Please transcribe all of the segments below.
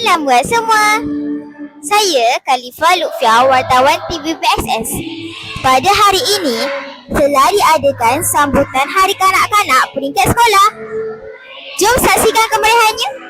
buat semua. Saya Khalifah Lutfia, wartawan TVPXS. Pada hari ini, telah diadakan sambutan Hari Kanak-Kanak peringkat sekolah. Jom saksikan kemeriahannya.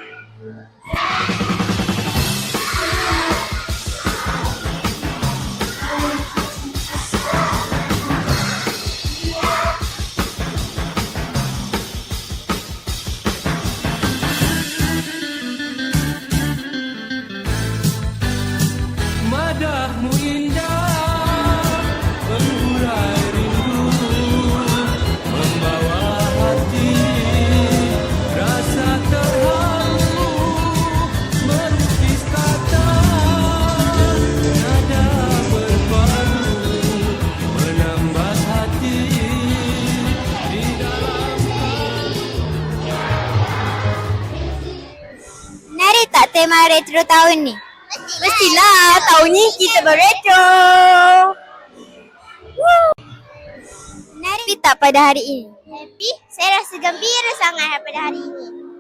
Tema retro tahun ni? Mestilah tahun ni kita beretro. Menarik tak pada hari ini? Happy? Saya rasa gembira sangat pada hari ini.